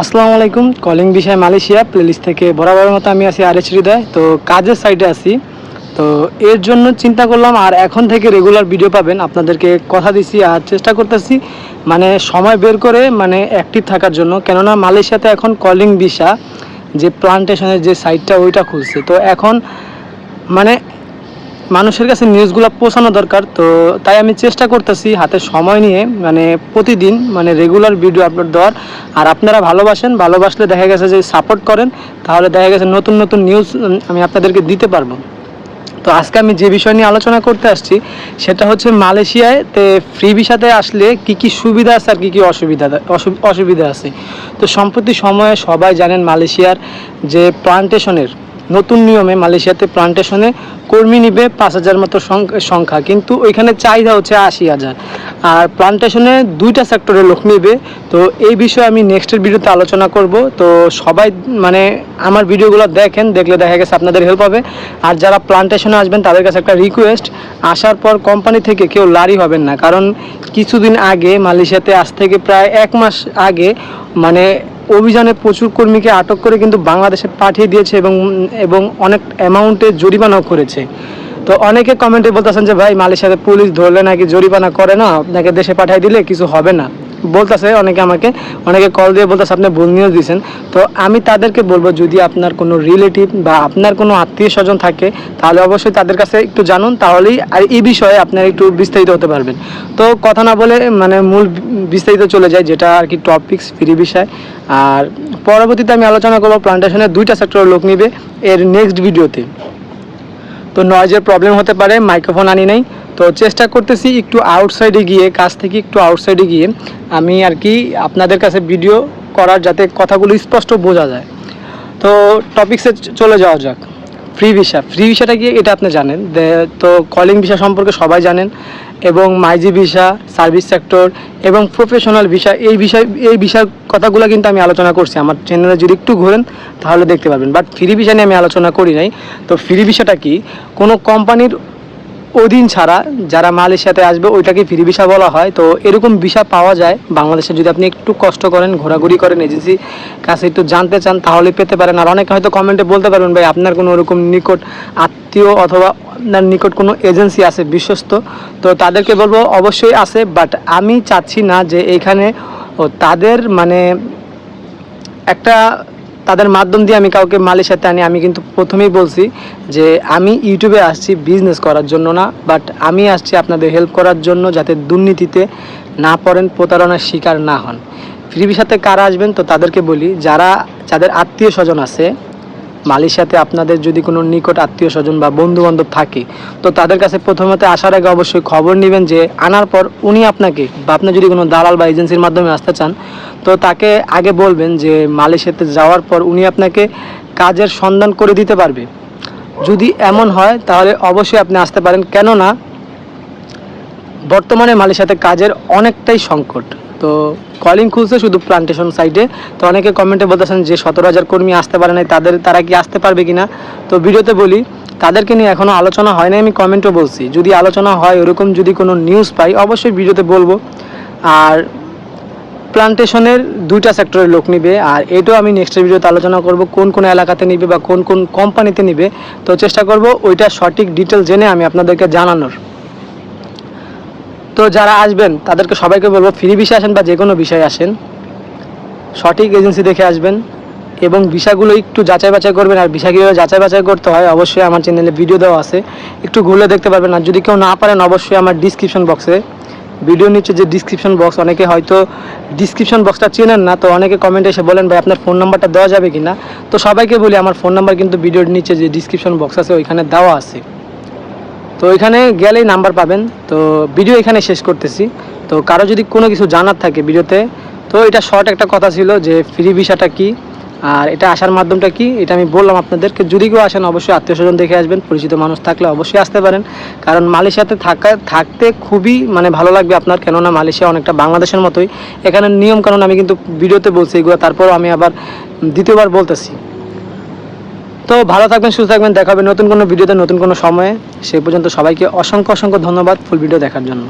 আসসালামু আলাইকুম। কলিং বিষয় মালয়েশিয়া প্লেলিস্ট থেকে বরাবরের মতো আমি আছি আর এচ হৃদয়। তো কাজের সাইডে আছি। তো এর জন্য চিন্তা করলাম, আর এখন থেকে রেগুলার ভিডিও পাবেন। আপনাদেরকে কথা দিছি আর চেষ্টা করতেছি মানে সময় বের করে মানে অ্যাক্টিভ থাকার জন্য। কেননা মালয়েশিয়াতে এখন কলিং ভিসা যে প্লান্টেশনের যে সাইটটা ওইটা খুলছে। তো এখন মানে মানুষের কাছে নিউজগুলো পৌঁছানো দরকার, তো তাই আমি চেষ্টা করতেছি হাতে সময় নিয়ে মানে প্রতিদিন মানে রেগুলার ভিডিও আপলোড দেওয়ার। আর আপনারা ভালোবাসেন, ভালোবাসলে দেখা গেছে যে সাপোর্ট করেন, তাহলে দেখা গেছে নতুন নতুন নিউজ আমি আপনাদেরকে দিতে পারব। তো আজকে আমি যে বিষয় নিয়ে আলোচনা করতে আসছি, সেটা হচ্ছে মালয়েশিয়ায় তে ফ্রি ভিসাতে আসলে কি কি সুবিধা আছে আর কী কী অসুবিধা অসুবিধা আছে। তো সম্প্রতি সময়ে সবাই জানেন মালয়েশিয়ার যে প্লান্টেশনের নতুন নিয়মে মালয়েশিয়াতে প্লান্টেশনে কর্মী নিবে পাঁচ হাজার মতো সংখ- সংখ্যা, কিন্তু ওইখানে চাহিদা হচ্ছে আশি হাজার। আর প্লান্টেশনে দুইটা সেক্টরে লোক নেবে, তো এই বিষয়ে আমি নেক্সটের ভিডিওতে আলোচনা করব। তো সবাই মানে আমার ভিডিওগুলো দেখেন, দেখলে দেখা গেছে আপনাদের হেল্প হবে। আর যারা প্লান্টেশনে আসবেন, তাদের কাছে একটা রিকোয়েস্ট আসার পর কোম্পানি থেকে কেউ লারি হবেন না। কারণ কিছুদিন আগে মালয়েশিয়াতে আজ থেকে প্রায় এক মাস আগে মানে অভিযানে প্রচুর কর্মীকে আটক করে কিন্তু বাংলাদেশে পাঠিয়ে দিয়েছে এবং এবং অনেক অ্যামাউন্টে জরিমানাও করেছে। তো অনেকে কমেন্টে বলতেছেন যে, ভাই, মালয়েশিয়াতে পুলিশ ধরলে নাকি জরিমানা করে না? আপনাকে দেশে পাঠিয়ে দিলে কিছু হবে না। বলতেছে অনেকে আমাকে, অনেকে কল দিয়ে বলতেছে, আপনি ভুল নিউজ দিয়েছেন তো আমি তাদেরকে বলব, যদি আপনার কোনো রিলেটিভ বা আপনার কোনো আত্মীয় স্বজন থাকে, তাহলে অবশ্যই তাদের কাছে একটু জানুন, তাহলেই আর এই বিষয়ে আপনার একটু বিস্তারিত হতে পারবেন। তো কথা না বলে মানে মূল বিস্তারিত চলে যায়, যেটা আর কি টপিক্স ফ্রি বিষয়। আর পরবর্তীতে আমি আলোচনা করব প্লান্টেশনের দুইটা সেক্টরের লোক নিবে এর নেক্সট ভিডিওতে তো নয়েজের প্রবলেম হতে পারে মাইক্রোফোন আনি নাই। তো চেষ্টা করতেছি একটু আউটসাইডে গিয়ে, কাছ থেকে একটু আউটসাইডে গিয়ে আমি আর কি আপনাদের কাছে ভিডিও করার যাতে কথাগুলো স্পষ্ট বোঝা যায়। তো টপিক্সে চলে যাওয়া যাক। ফ্রি ভিসা ফ্রি ভিসাটা কি? এটা আপনি জানেন। তো কলিং ভিসা সম্পর্কে সবাই জানেন এবং মাইজি ভিসা সার্ভিস সেক্টর এবং প্রফেশনাল ভিসা এই বিষয় এই ভিসার কথাগুলো কিন্তু আমি আলোচনা করছি। আমার চ্যানেলে যদি একটু ঘোরেন, তাহলে দেখতে পারবেন। বাট ফ্রি ভিসা নিয়ে আমি আলোচনা করি নাই। তো ফ্রি ভিসাটা কি? কোনো কোম্পানির অধীন ছাড়া যারা মালয়েশিয়াতে আসবে, ওইটাকে ফ্রি ভিসা বলা হয়। তো এরকম ভিসা পাওয়া যায় বাংলাদেশে। যদি আপনি একটু কষ্ট করেন, ঘোরাঘুরি করেন এজেন্সি কাছে একটু জানতে চান, তাহলে পেতে পারেন। আর অনেকে হয়তো কমেন্টে বলতে পারবেন, ভাই, আপনার কোনো ওরকম নিকট আত্মীয় অথবা আপনার নিকট কোনো এজেন্সি আছে বিশ্বস্ত? তো তাদেরকে বলব, অবশ্যই আছে বাট আমি চাচ্ছি না যে এইখানে তাদের মানে একটা তাদের মাধ্যম দিয়ে আমি কাউকে মালের সাথে আনি, আমি কিন্তু প্রথমেই বলছি যে আমি ইউটিউবে আসছি বিজনেস করার জন্য না বাট আমি আসছি আপনাদের হেল্প করার জন্য যাতে দুর্নীতিতে না পড়েন, প্রতারণার শিকার না হন। ফ্রিবির সাথে কারা আসবেন তো তাদেরকে বলি, যারা, যাদের আত্মীয় স্বজন আছে মালয়েশিয়াতে আপনাদের যদি কোনো নিকট আত্মীয় স্বজন বা বন্ধু বান্ধব থাকে, তো তাদের কাছে প্রথমত আসার আগে অবশ্যই খবর নেবেন যে আনার পর উনি আপনাকে বা আপনি যদি কোনো দালাল বা এজেন্সির মাধ্যমে আসতে চান, তো তাকে আগে বলবেন যে মালয়েশিয়াতে যাওয়ার পর উনি আপনাকে কাজের সন্ধান করে দিতে পারবে। যদি এমন হয়, তাহলে অবশ্যই আপনি আসতে পারেন। কেননা, বর্তমানে মালয়েশিয়াতে কাজের অনেকটাই সংকট। তো কলিং খুলছে শুধু প্লান্টেশন সাইডে তো অনেকে কমেন্টে বলতেছেন যে সতেরো হাজার কর্মী আসতে পারে নাই, তাদের, তারা কি আসতে পারবে কিনা? তো ভিডিওতে বলি, তাদেরকে নিয়ে এখনও আলোচনা হয় নাই, আমি কমেন্টও বলছি। যদি আলোচনা হয়, ওরকম যদি কোনো নিউজ পাই, অবশ্যই ভিডিওতে বলব। আর প্লান্টেশনের দুইটা সেক্টরের লোক নিবে, আর এটাও আমি নেক্সট ভিডিওতে আলোচনা করব, কোন কোন এলাকাতে নিবে বা কোন কোন কোম্পানিতে নিবে। তো চেষ্টা করব ওইটা সঠিক ডিটেল জেনে আমি আপনাদেরকে জানানোর। তো যারা আসবেন, তাদেরকে সবাইকে বলব, ফ্রি বিষয় আসেন বা যে কোনো বিষয়ে আসেন, সঠিক এজেন্সি দেখে আসবেন এবং ভিসাগুলো একটু যাচাই বাছাই করবেন। আর ভিসা কীভাবে যাচাই বাছাই করতে হয়, অবশ্যই আমার চ্যানেলে ভিডিও দেওয়া আছে। একটু ঘুরে দেখতে পারবেন। আর যদি কেউ না পারেন, অবশ্যই আমার ডিসক্রিপশন বক্সে ভিডিও নিচে যে ডিসক্রিপশন বক্স অনেকে হয়তো ডিসক্রিপশন বক্সটা চেনেন না, তো অনেকে কমেন্টে এসে বলেন, ভাই, আপনার ফোন নাম্বারটা দেওয়া যাবে কি না তো সবাইকে বলি, আমার ফোন নাম্বার কিন্তু ভিডিওর নিচে যে ডিসক্রিপশন বক্স আছে, ওইখানে দেওয়া আছে। তো এখানে গেলেই নাম্বার পাবেন। তো ভিডিও এখানে শেষ করতেছি। তো কারও যদি কোনো কিছু জানার থাকে ভিডিওতে তো এটা শর্ট একটা কথা ছিল যে ফ্রি ভিসাটা কি, আর এটা আসার মাধ্যমটা কি, এটা আমি বললাম আপনাদেরকে। যদি কেউ আসেন, অবশ্যই আত্মীয় স্বজন দেখে আসবেন, পরিচিত মানুষ থাকলে অবশ্যই আসতে পারেন। কারণ মালয়েশিয়াতে থাকা, থাকতে খুবই মানে ভালো লাগবে আপনার, কেননা মালয়েশিয়া অনেকটা বাংলাদেশের মতোই। এখানে নিয়ম কারণ আমি কিন্তু ভিডিওতে বলছি এগুলো, তারপরও আমি আবার দ্বিতীয়বার বলতেছি। তো ভালো থাকবেন, সুস্থ থাকবেন। দেখা হবে নতুন কোনো ভিডিওতে নতুন কোনো সময়ে। সেই পর্যন্ত সবাইকে অসংখ্য অসংখ্য ধন্যবাদ ফুল ভিডিও দেখার জন্য।